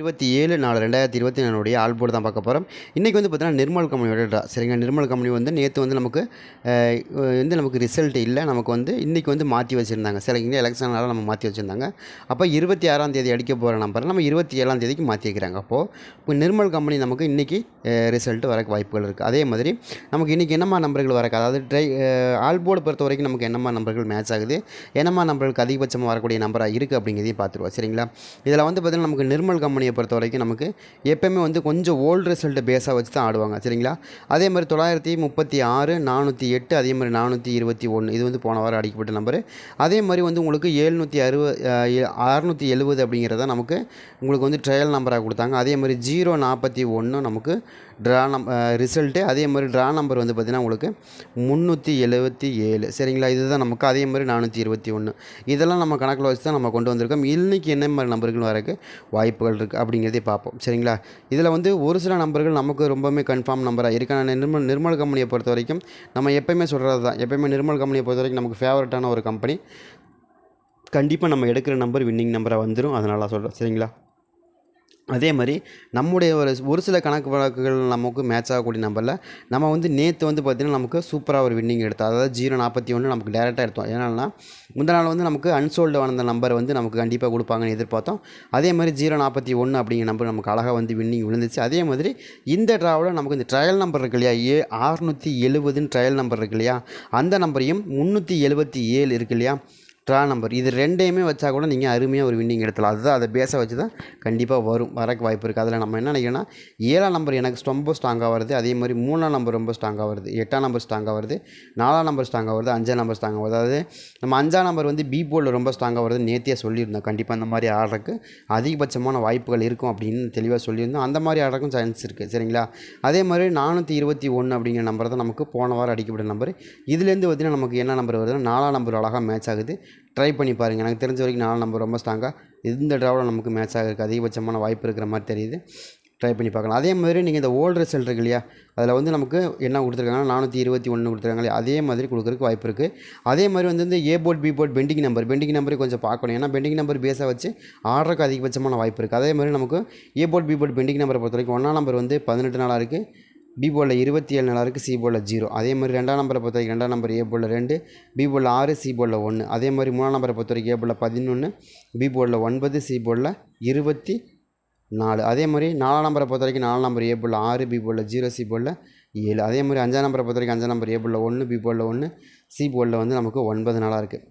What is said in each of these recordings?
இருபத்தி ஏழு நாலு ரெண்டாயிரத்தி இருபத்தி நாலுடைய ஆல்போர்டு தான் பார்க்க போகிறோம் இன்றைக்கி வந்து பார்த்தீங்கன்னா நிர்மல் கம்பெனியோட ட்ரா சரிங்களா நிர்மல் கம்பெனி வந்து நேற்று வந்து நமக்கு வந்து நமக்கு ரிசல்ட் இல்லை. நமக்கு வந்து இன்றைக்கி வந்து மாற்றி வச்சுருந்தாங்க. சரிங்களா எலெக்ஷனால் நம்ம மாற்றி வச்சுருந்தாங்க. அப்போ இருபத்தி ஆறாம் தேதி அடிக்க போகிற நம்பர் நம்ம இருபத்தி ஏழாம் தேதிக்கு மாற்றி வைக்கிறாங்க அப்போது இப்போ நிர்மல் கம்பெனி நமக்கு இன்றைக்கி ரிசல்ட் வரக்கு வாய்ப்புகள் இருக்குது அதே மாதிரி நமக்கு இன்றைக்கி என்னம்மா நம்பர்கள் வரக்கு? அதாவது ட்ரை ஆல்போர்டு பொறுத்த வரைக்கும் நமக்கு என்னம்மா நம்பர்கள் மேட்ச் ஆகுது? என்னம்மா நம்பர்களுக்கு அதிகபட்சமாக வரக்கூடிய நம்பராக இருக்குது அப்படிங்கிறதையும் பார்த்துருவோம். சரிங்களா? இதில் வந்து பார்த்திங்கன்னா நமக்கு நிர்மல் கம்பெனி அணியை பொறுத்த வரைக்கும் நமக்கு எப்போயுமே வந்து கொஞ்சம் ஓல்டு ரிசல்ட்டை பேஸாக வச்சு தான் ஆடுவாங்க. சரிங்களா? அதே மாதிரி தொள்ளாயிரத்தி முப்பத்தி ஆறு நானூற்றி எட்டு அதே மாதிரி நானூற்றி இருபத்தி ஒன்று இது வந்து போன வாரம் அடிக்கப்பட்ட நம்பரு அதே மாதிரி வந்து உங்களுக்கு ஏழ்நூற்றி அறுபது அறுநூற்றி எழுபது அப்படிங்கிறத நமக்கு உங்களுக்கு வந்து ட்ரையல் நம்பராக கொடுத்தாங்க. அதே மாதிரி ஜீரோ நாற்பத்தி ஒன்று நமக்கு ட்ரா நம் ரிசல்ட்டு அதே மாதிரி ட்ரா நம்பர் வந்து பார்த்திங்கன்னா உங்களுக்கு முந்நூற்றி எழுபத்தி ஏழு. சரிங்களா? இதுதான் நமக்கு. அதே மாதிரி நானூற்றி இருபத்தி ஒன்று இதெல்லாம் நம்ம கணக்கில் வச்சு தான் நம்ம கொண்டு வந்திருக்கோம். இன்றைக்கி என்ன மாதிரி நம்பர்கள் வரக்கு வாய்ப்புகள் இருக்குது அப்படிங்கிறதே பார்ப்போம். சரிங்களா? இதில் வந்து ஒரு சில நம்பர்கள் நமக்கு ரொம்பவுமே கன்ஃபார்ம் நம்பராக இருக்கு ஆனால் நிர்மல் நிர்மல் கம்பெனியை பொறுத்த வரைக்கும் நம்ம எப்போயுமே சொல்கிறது தான். எப்போயுமே நிர்மல் கம்பெனியை பொறுத்த வரைக்கும் நமக்கு ஃபேவரட்டான ஒரு கம்பெனி கண்டிப்பாக நம்ம எடுக்கிற நம்பர் வின்னிங் நம்பராக வந்துடும் அதனால் சொல்கிறேன் சரிங்களா? அதே மாதிரி நம்முடைய ஒரு ஒரு சில கணக்கு வழக்குகள் நமக்கு மேட்ச் ஆகக்கூடிய நம்பரில் நம்ம வந்து நேற்று வந்து பார்த்திங்கன்னா நமக்கு சூப்பராக ஒரு வின்னிங் எடுத்தோம் அதாவது ஜீரோ நாற்பத்தி ஒன்று நமக்கு டேரெக்டாக எடுத்தோம். ஏன்னா முந்த நாள் வந்து நமக்கு அன்சோல்டு வந்த நம்பர் வந்து நமக்கு கண்டிப்பாக கொடுப்பாங்கன்னு எதிர்பார்த்தோம். அதே மாதிரி ஜீரோ நாற்பத்தி ஒன்று அப்படிங்கிற நம்பர் நமக்கு அழகாக வந்து வின்னிங் விழுந்துச்சு. அதே மாதிரி இந்த ட்ராவில் நமக்கு இந்த ட்ரையல் நம்பர் இருக்கு இல்லையா? ஏ ஆறுநூற்றி எழுபதுன்னு ட்ரையல் நம்பர் இருக்கு இல்லையா? அந்த நம்பரையும் முந்நூற்றி எழுபத்தி ஏழு இருக்கு இல்லையா? ட்ரா நம்பர் இது ரெண்டையுமே வச்சா கூட நீங்கள் அருமையாக ஒரு வின்னிங் எடுத்துலாம். அதுதான் அதை பேஸை வச்சு தான் கண்டிப்பாக வரும். வரக்கு வாய்ப்பு இருக்குது அதில் நம்ம என்ன நினைக்கிறோன்னா ஏழாம் நம்பர் எனக்கு ரொம்ப ஸ்ட்ராங்காக வருது. அதே மாதிரி மூணாம் நம்பர் ரொம்ப ஸ்ட்ராங்காக வருது. எட்டாம் நம்பர் ஸ்ட்ராங்காக வருது. நாலாம் நம்பர் ஸ்ட்ராங்காக வருது. அஞ்சாம் நம்பர் ஸ்ட்ராங்காக வருது. அதாவது நம்ம அஞ்சாம் நம்பர் வந்து பி போர்டில் ரொம்ப ஸ்ட்ராங்காக வருது நேத்தியே சொல்லியிருந்தோம். கண்டிப்பாக அந்த மாதிரி ஆடுறக்கு அதிகபட்சமான வாய்ப்புகள் இருக்கும் அப்படின்னு தெளிவாக சொல்லியிருந்தோம். அந்த மாதிரி ஆடுறதுக்கும் சான்ஸ் இருக்குது சரிங்களா? அதே மாதிரி நானூற்றி இருபத்தி ஒன்று அப்படிங்கிற நம்பர் தான் நமக்கு போன வாரம் அடிக்கப்பட்ட நம்பர் இதுலேருந்து பார்த்தீங்கன்னா நமக்கு என்ன நம்பர் வருதுன்னா நாலாம் நம்பர் அழகாக மேட்ச் ஆகுது. ட்ரை பண்ணி பாருங்கள் எனக்கு தெரிஞ்ச வரைக்கும் நாலு நம்பர் ரொம்ப ஸ்ட்ராங்காக இந்த ட்ராவில் நமக்கு மேட்ச் ஆகிறதுக்கு அதிகபட்சமான வாய்ப்பு இருக்கிற மாதிரி தெரியுது. ட்ரை பண்ணி பார்க்கலாம். அதே மாதிரி நீங்கள் இந்த ஓல்டு ரிசல்ட் இருக்கு இல்லையா? அதில் வந்து நமக்கு என்ன கொடுத்துருக்காங்கன்னா நானூற்றி இருபத்தி ஒன்று கொடுத்துருக்காங்க அதே மாதிரி கொடுக்குறதுக்கு வாய்ப்பு இருக்குது அதே மாதிரி வந்து இந்த A port B port pending number pending நம்பரை கொஞ்சம் பார்க்கணும். ஏன்னா பெண்டிங் நம்பர் பேஸாக வச்சு ஆர்டருக்கு அதிகபட்சமான வாய்ப்பு இருக்குது அதே மாதிரி நமக்கு A port B port pending நம்பரை பொறுத்த வரைக்கும் ஒன்றாம் நம்பர் வந்து பதினெட்டு நாளாக இருக்குது பி போர்டில் இருபத்தி ஏழு நாளாக இருக்குது சி போர்டில் ஜீரோ. அதே மாதிரி ரெண்டாம் நம்பரை பொறுத்த வரைக்கும் ரெண்டாம் நம்பர் ஏ போர்டில் ரெண்டு பி போர்டில் ஆறு சி போர்டில் ஒன்று அதே மாதிரி மூணாம் நம்பரை பொறுத்த வரைக்கும் ஏ போர்டில் பதினொன்று பி போர்டில் ஒன்பது சி போர்டில் இருபத்தி நாலு. அதே மாதிரி நாலாம் நம்பரை பொறுத்த வரைக்கும் நாலாம் நம்பர் ஏ போர்டில் ஆறு பி போர்டில் ஜீரோ சி போர்டில் ஏழு. அதே மாதிரி அஞ்சாம் நம்பரை பொறுத்த வரைக்கும் அஞ்சாம் நம்பர் ஏ போர்டில் ஒன்று பி போர்டில் ஒன்று சி போர்டில் வந்து நமக்கு ஒன்பது நாளாக இருக்குது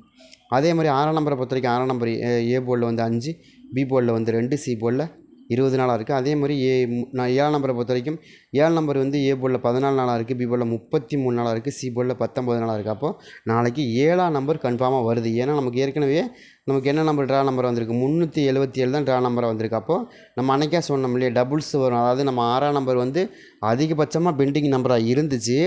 அதே மாதிரி ஆறாம் நம்பரை பொறுத்த வரைக்கும் ஆறாம் நம்பர் ஏ ஏ வந்து அஞ்சு பி போர்டில் வந்து ரெண்டு சி போர்டில் இருபது நாளாக இருக்குது. அதே மாதிரி ஏ நான் ஏழு நம்பரை பொறுத்த வரைக்கும் ஏழு நம்பர் வந்து ஏ போர்டில் பதினாலு நாளாக இருக்குது பி போர்டில் முப்பத்தி மூணு நாளாக இருக்குது சி போர்டில் பத்தொம்பது நாளாக இருக்குது. அப்போது நாளைக்கு ஏழாம் நம்பர் கன்ஃபார்மாக வருது. ஏன்னா நமக்கு ஏற்கனவே நமக்கு என்ன நம்பர் ட்ரா நம்பர் வந்திருக்கு? முந்நூற்றி எழுபத்தி ஏழு தான் ட்ரா நம்பராக வந்திருக்கு. அப்போது நம்ம அன்னைக்கே சொன்னோம் இல்லையா டபுள்ஸ் வரும். அதாவது நம்ம ஆறாம் நம்பர் வந்து அதிகபட்சமாக பெண்டிங் நம்பராக இருந்துச்சு.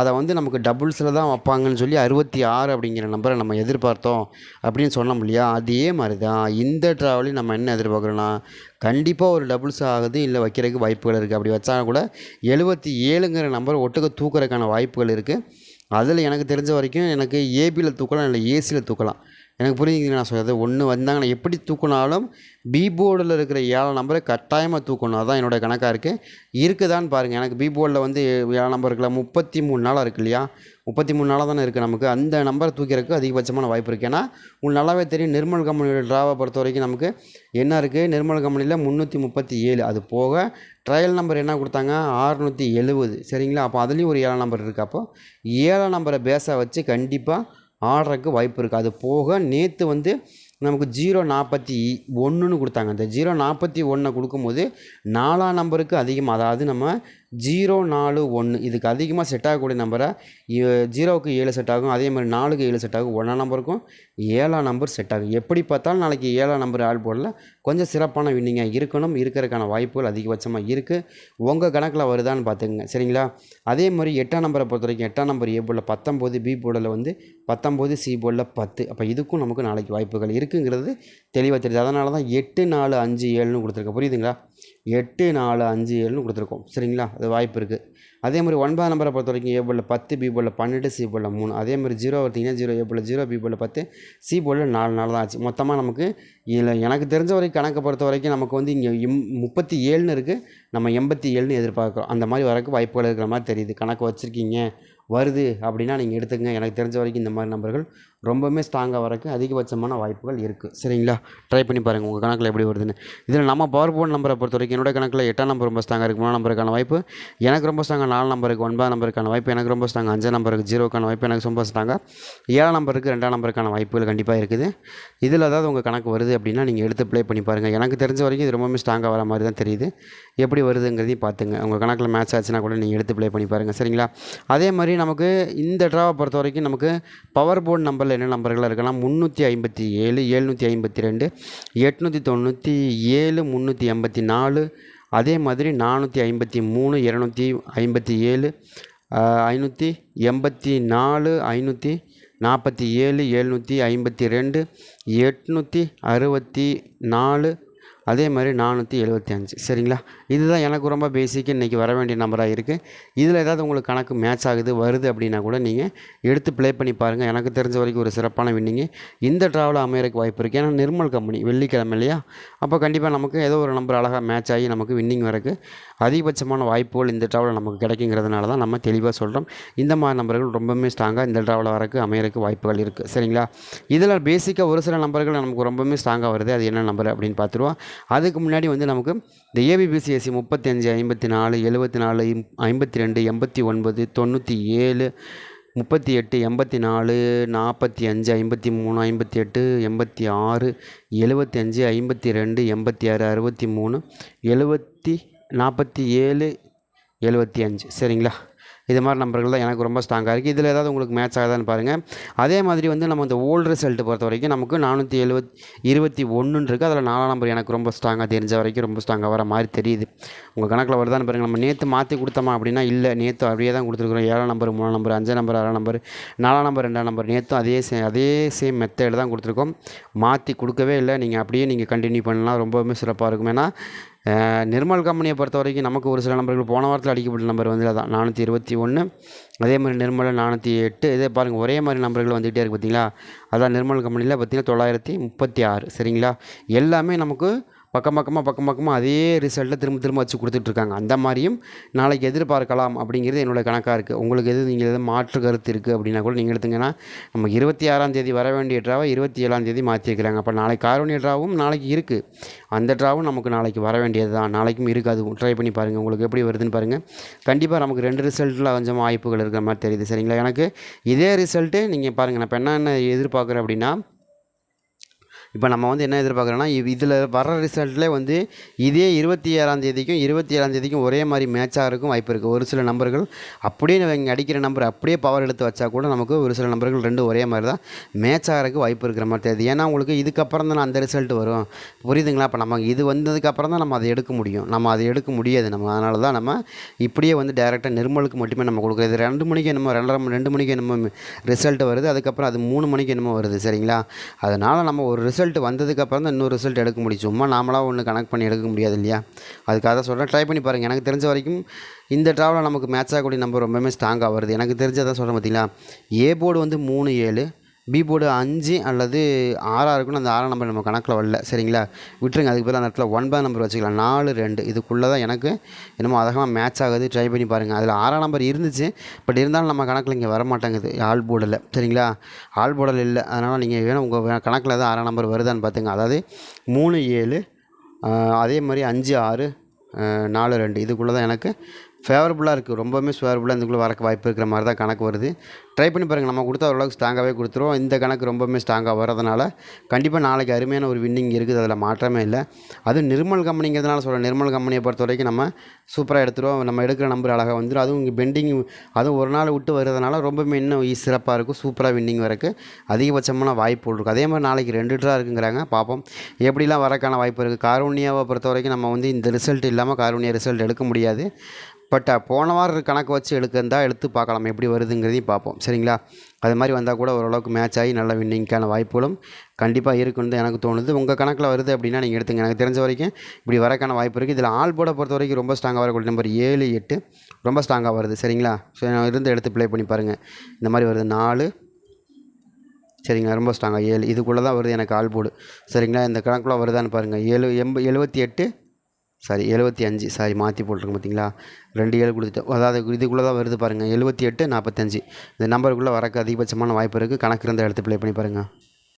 அதை வந்து நமக்கு டபுள்ஸில் தான் வைப்பாங்கன்னு சொல்லி அறுபத்தி ஆறு அப்படிங்கிற நம்பரை நம்ம எதிர்பார்த்தோம் அப்படின்னு சொன்னோம் இல்லையா? அதே மாதிரி தான் இந்த ட்ராவலையும் நம்ம என்ன எதிர்பார்க்குறோன்னா கண்டிப்பாக ஒரு டபுள்ஸ் ஆகுது இல்லை வைக்கிறதுக்கு வாய்ப்புகள் இருக்குது அப்படி வச்சா கூட எழுபத்தி ஏழுங்கிற நம்பர் ஒட்டுக்க தூக்குறதுக்கான வாய்ப்புகள் இருக்குது அதில் எனக்கு தெரிஞ்ச வரைக்கும் எனக்கு ஏபியில் தூக்கலாம் இல்லை ஏசியில் தூக்கலாம். எனக்கு புரியுதுங்க நான் சொல்கிறது ஒன்று வந்தாங்கன்னா எப்படி தூக்குனாலும் பி போர்டில் இருக்கிற ஏழை நம்பரை கட்டாயமாக தூக்கணும். அதான் என்னோடய கணக்காக இருக்குது இருக்குதான்னு பாருங்கள் எனக்கு பி போர்டில் வந்து ஏழை நம்பர் இருக்குல்ல முப்பத்தி மூணு நாளாக இருக்கு இல்லையா? முப்பத்தி மூணு நாளாக தானே இருக்குது நமக்கு. அந்த நம்பரை தூக்கிறதுக்கு அதிகபட்சமான வாய்ப்பு இருக்குது ஏன்னா உங்களுக்கு நல்லாவே தெரியும் நிர்மல் கம்பெனியோட ட்ராவை பொறுத்த வரைக்கும் நமக்கு என்ன இருக்குது நிர்மல் கம்பெனியில் முந்நூற்றி முப்பத்தி ஏழு. அது போக ட்ரையல் நம்பர் என்ன கொடுத்தாங்க? ஆறுநூற்றி எழுபது சரிங்களா? அப்போ அதுலேயும் ஒரு ஏழாம் நம்பர் இருக்குது அப்போ ஏழாம் நம்பரை பேஸாக வச்சு கண்டிப்பாக ஆடுறதுக்கு வாய்ப்பு இருக்குது அது போக நேற்று வந்து நமக்கு ஜீரோ நாற்பத்தி ஒன்றுன்னு கொடுத்தாங்க. அந்த ஜீரோ நாற்பத்தி ஒன்றை கொடுக்கும்போது நாலாம் நம்பருக்கு அதிகமாக அதாவது நம்ம ஜீரோ நாலு ஒன்று இதுக்கு அதிகமாக செட் ஆகக்கூடிய நம்பரை ஜீரோவுக்கு ஏழு செட் ஆகும். அதே மாதிரி நாலுக்கு ஏழு செட் ஆகும். ஒன்றாம் நம்பருக்கும் ஏழாம் நம்பர் செட் ஆகும். எப்படி பார்த்தாலும் நாளைக்கு ஏழாம் நம்பர் ஆள் போடல. கொஞ்சம் சிறப்பான வின்னிங்காக இருக்கணும். இருக்கிறதுக்கான வாய்ப்புகள் அதிகபட்சமாக இருக்குது உங்கள் கணக்கில் வருதான்னு பார்த்துக்குங்க. சரிங்களா? அதே மாதிரி எட்டாம் நம்பரை பொறுத்த வரைக்கும் எட்டாம் நம்பர் ஏ போர்டில் பத்தொம்போது பி போர்டில் வந்து பத்தொம்போது சி போர்டில் பத்து. அப்போ இதுக்கும் நமக்கு நாளைக்கு வாய்ப்புகள் இருக்குங்கிறது தெளிவாக தெரியுது. அதனால தான் எட்டு நாலு அஞ்சு ஏழுன்னு கொடுத்துருக்கேன் புரியுதுங்களா? எட்டு நாலு அஞ்சு ஏழுன்னு கொடுத்துருக்கோம். சரிங்களா? அது வாய்ப்பு இருக்குது அதே மாதிரி ஒன்பதாம் நம்பரை பொறுத்த வரைக்கும் ஏ போலில் பத்து பி போலில் பன்னெண்டு சி போலில் மூணு. அதே மாதிரி ஜீரோ பார்த்தீங்கன்னா ஜீரோ ஏ போலில் ஜீரோ பி போலில் பத்து சி போலில் நாலு நாள் தான் ஆச்சு. மொத்தமாக நமக்கு இதில் எனக்கு தெரிஞ்ச வரைக்கும் கணக்கை பொறுத்த வரைக்கும் நமக்கு வந்து இங்கே இம் முப்பத்தி ஏழுன்னு இருக்குது நம்ம எண்பத்தி ஏழுன்னு எதிர்பார்க்குறோம். அந்த மாதிரி வரக்கு வாய்ப்புகள் இருக்கிற மாதிரி தெரியுது. கணக்கு வச்சுருக்கீங்க. வருது அப்படின்னா நீங்கள் எடுத்துக்கங்க. எனக்கு தெரிஞ்ச வரைக்கும் இந்த மாதிரி நம்பர்கள் ரொம்பவுமே ஸ்ட்ராங்காக வரக்கு அதிகபட்சமான வாய்ப்புகள் இருக்குது சரிங்களா? ட்ரை பண்ணி பாருங்கள் உங்கள் கணக்கில் எப்படி வருதுன்னு. இதில் நம்ம பவர் போன் நம்பரை பொறுத்த வரைக்கும் என்னோட கணக்கில் எட்டாம் நம்பர் ரொம்ப ஸ்ட்ராங்காக இருக்குது மூணாம் நம்பருக்கான வாய்ப்பு எனக்கு ரொம்ப ஸ்ட்ராங்காக நாலு நம்பருக்கு ஒன்பதாம் நம்பருக்கான வாய்ப்பு எனக்கு ரொம்ப ஸ்ட்ராங்காக அஞ்சாம் நம்பருக்கு ஜீரோக்கான வாய்ப்பு எனக்கு ரொம்ப ஸ்ட்ராங்காக ஏழாம் நம்பருக்கு ரெண்டாம் நம்பருக்கான வாய்ப்புகள் கண்டிப்பாக இருக்குது. இதில் ஏதாவது உங்கள் கணக்கு வருது அப்படின்னா நீங்கள் எடுத்து ப்ளே பண்ணி பாருங்கள் எனக்கு தெரிஞ்ச வரைக்கும் இது ரொம்பவுமே ஸ்ட்ராங்காக வர மாதிரி தான் தெரியுது. எப்படி எப்படி வருதுங்கிறதையும் பார்த்துங்க. உங்கள் கணக்கில் மேட்ச் ஆச்சுன்னா கூட நீங்கள் எடுத்து ப்ளே பண்ணி பாருங்கள் சரிங்களா? அதே மாதிரி நமக்கு இந்த ட்ராவை பொறுத்த வரைக்கும் நமக்கு பவர் போர்டு நம்பரில் என்ன நம்பர்களாக இருக்கலாம்? முந்நூற்றி ஐம்பத்தி ஏழு எழுநூற்றி ஐம்பத்தி ரெண்டு எட்நூற்றி தொண்ணூற்றி ஏழு முந்நூற்றி எண்பத்தி நாலு அதே மாதிரி நானூற்றி ஐம்பத்தி மூணு இரநூத்தி ஐம்பத்தி ஏழு ஐநூற்றி எண்பத்தி நாலு ஐநூற்றி நாற்பத்தி ஏழு எழுநூற்றி ஐம்பத்தி ரெண்டு எட்நூற்றி அறுபத்தி நாலு அதே மாதிரி நானூற்றி எழுபத்தி அஞ்சு. சரிங்களா? இதுதான் எனக்கு ரொம்ப பேசிக்கு இன்றைக்கி வர வேண்டிய நம்பராக இருக்குது இதில் ஏதாவது உங்களுக்கு கணக்கு மேட்ச் ஆகுது வருது அப்படின்னா கூட நீங்கள் எடுத்து ப்ளே பண்ணி பாருங்கள் எனக்கு தெரிஞ்ச வரைக்கும் ஒரு சிறப்பான வின்னிங்கு இந்த ட்ராவல் அமையறதுக்கு வாய்ப்பு இருக்குது ஏன்னா நிர்மல் கம்பெனி வெள்ளிக்கிழமை இல்லையா? அப்போ கண்டிப்பாக நமக்கு ஏதோ ஒரு நம்பர் அழகாக மேட்ச் ஆகி நமக்கு வின்னிங் வரக்கு அதிகபட்சமான வாய்ப்புகள் இந்த ட்ராவலில் நமக்கு கிடைக்குங்கிறதுனால தான் நம்ம தெளிவாக சொல்கிறோம் இந்த மாதிரி நம்பர்கள் ரொம்பவுமே ஸ்ட்ராங்காக இந்த ட்ராவலில் வரக்கு அமையறதுக்கு வாய்ப்புகள் இருக்குது சரிங்களா? இதில் பேசிக்காக ஒரு சில நம்பர்கள் நமக்கு ரொம்பவுமே ஸ்ட்ராங்காக வருது. அது என்ன நம்பர் அப்படின்னு பார்த்துருவோம். அதுக்கு முன்னாடி வந்து நமக்கு இந்த ஏபிபிசிஎஸ்சி முப்பத்தஞ்சு ஐம்பத்தி நாலு எழுபத்தி நாலு ஐம்பத்தி ரெண்டு எண்பத்தி ஒன்பது தொண்ணூற்றி ஏழு முப்பத்தி எட்டு எண்பத்தி நாலு நாற்பத்தி அஞ்சு ஐம்பத்தி மூணு ஐம்பத்தி எட்டு எண்பத்தி ஆறு எழுபத்தி அஞ்சு ஐம்பத்தி ரெண்டு எண்பத்தி ஆறு அறுபத்தி மூணு எழுபத்தி நாற்பத்தி ஏழு எழுபத்தி அஞ்சு சரிங்களா? இது மாதிரி நம்பர்கள் தான் எனக்கு ரொம்ப ஸ்ட்ராங்காக இருக்குது இதில் ஏதாவது உங்களுக்கு மேட்ச் ஆகுதான்னு பாருங்கள் அதே மாதிரி வந்து நம்ம இந்த ஓல்டு ரிசல்ட் பொறுத்த வரைக்கும் நமக்கு நானூற்றி எழுபத் இருபத்தி ஒன்றுன்னு இருக்குது அதில் நாலாம் நம்பர் எனக்கு ரொம்ப ஸ்ட்ராங்காக தெரிஞ்ச வரைக்கும் ரொம்ப ஸ்ட்ராங்காக வர மாதிரி தெரியுது. உங்கள் கணக்கில் வருதான்னு பாருங்கள் நம்ம நேற்று மாற்றி கொடுத்தோமா அப்படின்னா இல்லை. நேற்று அப்படியே தான் கொடுத்துருக்குறோம். ஏழாம் நம்பர் மூணாம் நம்பர் அஞ்சாம் நம்பர் ஆறாம் நம்பர் நாலாம் நம்பர் ரெண்டாம் நம்பர் நேற்றும் அதே சே அதே சேம் மெத்தேடு தான் கொடுத்துருக்கோம். மாற்றி கொடுக்கவே இல்லை. நீங்கள் அப்படியே நீங்கள் கண்டினியூ பண்ணலாம். ரொம்பவுமே சிறப்பாக இருக்கும். ஏன்னா நிர்மல் கம்பெனியை பொறுத்த வரைக்கும் நமக்கு ஒரு சில நம்பர்கள் போன வாரத்தில் அடிக்கப்பட்ட நம்பர் வந்து அதான் நானூற்றி இருபத்தி ஒன்று அதே மாதிரி நிர்மலை நானூற்றி எட்டு இதே பாருங்கள் ஒரே மாதிரி நம்பர்கள் வந்துகிட்டே இருக்குது பார்த்தீங்களா? அதான் நிர்மல் கம்பெனியில் பார்த்தீங்கன்னா தொள்ளாயிரத்தி முப்பத்தி ஆறு சரிங்களா? எல்லாமே நமக்கு பக்கம் பக்கமாக பக்கம் பக்கமாக அதே ரிசல்ட்டை திரும்ப திரும்ப வச்சு கொடுத்துட்ருக்காங்க. அந்த மாதிரியும் நாளைக்கு எதிர்பார்க்கலாம் அப்படிங்கிறது என்னோட கணக்காக இருக்குது உங்களுக்கு எது நீங்கள் எதுவும் மாற்று கருத்து இருக்குது அப்படின்னா கூட நீங்கள் எடுத்துங்கன்னா நம்ம இருபத்தி ஆறாம் தேதி வர வேண்டிய ட்ராவை இருபத்தி ஏழாம் தேதி மாற்றிருக்கிறாங்க அப்போ நாளைக்கு காரோனிய ட்ராவும் நாளைக்கு இருக்குது அந்த ட்ராவும் நமக்கு நாளைக்கு வர வேண்டியது தான். நாளைக்கும் இருக்குது அது ட்ரை பண்ணி பாருங்கள் உங்களுக்கு எப்படி வருதுன்னு பாருங்கள் கண்டிப்பாக நமக்கு ரெண்டு ரிசல்ட்டில் கொஞ்சம் வாய்ப்புகள் இருக்கிற மாதிரி தெரியுது. சரிங்களா? எனக்கு இதே ரிசல்ட்டு நீங்கள் பாருங்கள் நான் இப்போ என்ன எதிர்பார்க்குறேன் அப்படின்னா இப்போ நம்ம வந்து என்ன எதிர்பார்க்குறோன்னா இதில் வர ரிசல்ட்லேயே வந்து இதே இருபத்தி ஏழாம் தேதிக்கும் இருபத்தி ஏழாம் தேதிக்கும் ஒரே மாதிரி மேட்ச் இருக்கும் வாய்ப்பு இருக்குது. ஒரு சில நம்பர்கள் அப்படியே இங்கே அடிக்கிற நம்பர் அப்படியே பவர் எடுத்து வச்சா கூட நமக்கு ஒரு சில நம்பர்கள் ரெண்டும் ஒரே மாதிரி தான் மேட்ச் ஆகிறதுக்கு வாய்ப்பு இருக்கிற மாதிரி தெரியுது. ஏன்னா உங்களுக்கு இதுக்கப்புறம் தான் அந்த ரிசல்ட் வரும். புரியுதுங்களா? இப்போ நம்ம இது வந்ததுக்கப்புறம் தான் நம்ம அதை எடுக்க முடியும். நம்ம அதை எடுக்க முடியாது நம்ம. அதனால தான் நம்ம இப்படியே வந்து டேரெக்டாக நிர்மலுக்கு மட்டுமே நம்ம கொடுக்குறது. ரெண்டு மணிக்கு என்னமோ ரெண்டரை ரெண்டு மணிக்கு என்னமோ ரிசல்ட் வருது. அதுக்கப்புறம் அது மூணு மணிக்கு என்னமோ வருது. சரிங்களா? அதனால் நம்ம ஒரு ரிசல்ட் வந்ததுக்கப்புறம் தான் இன்னொரு ரிசல்ட் எடுக்க முடியும். சும்மா நாமளாக ஒன்று கனெக்ட் பண்ணி எடுக்க முடியாது இல்லையா? அதுக்காக தான் சொல்கிறேன் ட்ரை பண்ணி பாருங்கள் எனக்கு தெரிஞ்ச வரைக்கும் இந்த ட்ராவலில் நமக்கு மேட்ச் ஆகக்கூடிய நம்பர் ரொம்பவுமே ஸ்ட்ராங்காக வருது. எனக்கு தெரிஞ்சதான் சொல்கிறேன் பார்த்தீங்களா ஏ போர்டு வந்து மூணு ஏழு பி போர்டு அஞ்சு அல்லது ஆறாக இருக்குன்னு அந்த ஆறாம் நம்பர் நம்ம கணக்கில் வரல. சரிங்களா? விட்டுருங்க. அதுக்கு பதிலாக அந்த இடத்துல ஒன்பது நம்பர் வச்சுக்கலாம். நாலு ரெண்டு. இதுக்குள்ளே தான் எனக்கு என்னமோ அதகமாக மேட்ச் ஆகுது. ட்ரை பண்ணி பாருங்கள் அதில் ஆறாம் நம்பர் இருந்துச்சு. பட் இருந்தாலும் நம்ம கணக்கில் இங்கே வர மாட்டேங்குது. ஆல் போர்டில் சரிங்களா? ஆல் போர்டில் இல்லை. அதனால் நீங்கள் வேணும் உங்கள் கணக்கில் தான் ஆறாம் நம்பர் வருதான்னு பார்த்துங்க அதாவது மூணு ஏழு அதே மாதிரி அஞ்சு ஆறு நாலு ரெண்டு. இதுக்குள்ளே தான் எனக்கு ஃபேவரபுளாக இருக்குது ரொம்பவுமே ஃபேவரபுளாக இதுக்குள்ளே வரக்கு வாய்ப்பு இருக்கிற மாதிரி தான் கணக்கு வருது. ட்ரை பண்ணி பாருங்கள் நம்ம கொடுத்த ஓரளவுக்கு ஸ்ட்ராங்காகவே கொடுத்துருவோம். இந்த கணக்கு ரொம்பவுமே ஸ்ட்ராங்காக வரதுனால கண்டிப்பாக நாளைக்கு அருமையான ஒரு வின்னிங் இருக்குது. அதில் மாற்றமே இல்லை. அதுவும் நிர்மல் கம்பெனிங்கிறதுனால சொல்கிறேன் நிர்மல் கம்பெனியை பொறுத்த வரைக்கும் நம்ம சூப்பராக எடுத்துருவோம். நம்ம எடுக்கிற நம்பர் அழகாக வந்துடும் அதுவும் இங்கே பெண்டிங் அதுவும் ஒரு நாள் விட்டு வருதுனால ரொம்பவுமே இன்னும் சிறப்பாக இருக்கும். சூப்பராக வின்னிங் வரக்கு அதிகபட்சமான வாய்ப்பு இருக்கும் அதே மாதிரி நாளைக்கு ரெண்டு ட்ரா இருக்குங்கிறாங்க. பார்ப்போம். எப்படிலாம் வரக்கான வாய்ப்பு இருக்குது காரூனியாவை பொறுத்த வரைக்கும் நம்ம வந்து இந்த ரிசல்ட் இல்லாமல் காரூனியா ரிசல்ட் எடுக்க முடியாது. பட் போன வாரம் கணக்கு வச்சு எடுக்கிறதா எடுத்து பார்க்கலாம். எப்படி வருதுங்கிறதையும் பார்ப்போம். சரிங்களா? அது மாதிரி வந்தால் கூட ஓரளவுக்கு மேட்ச் ஆகி நல்ல வின்னிங்க்கான வாய்ப்புகளும் கண்டிப்பாக இருக்குன்னு தான் எனக்கு தோணுது. உங்கள் கணக்கில் வருது அப்படின்னா நீங்கள் எடுத்துங்க. எனக்கு தெரிஞ்ச வரைக்கும் இப்படி வரக்கான வாய்ப்பு இருக்குது இதில் ஆல் போர்டை பொறுத்த வரைக்கும் ரொம்ப ஸ்ட்ராங்காக வரக்கூடிய நம்பர் ஏழு எட்டு ரொம்ப ஸ்ட்ராங்காக வருது. சரிங்களா? ஸோ நான் இருந்து எடுத்து ப்ளே பண்ணி பாருங்கள் இந்த மாதிரி வருது. நாலு. சரிங்களா? ரொம்ப ஸ்ட்ராங்காக ஏழு. இதுக்குள்ளே தான் வருது எனக்கு ஆல் போர்டு சரிங்களா? இந்த கணக்குள்ளே வருதான்னு பாருங்கள் ஏழு எண்ப எழுபத்தி எட்டு சாரி எழுபத்தி அஞ்சு. சாரி மாற்றி போட்டிருக்கேன் பார்த்தீங்களா ரெண்டு ஏழு கொடுத்துட்டோம் அதாவது இதுக்குள்ளே தான் வருது பாருங்கள் எழுபத்தி எட்டு நாற்பத்தஞ்சு இந்த நம்பருக்குள்ளே வரக்கு அதிகபட்சமான வாய்ப்பு இருக்குது கணக்கு இருந்தால் எடுத்து ப்ளே பண்ணி பாருங்கள்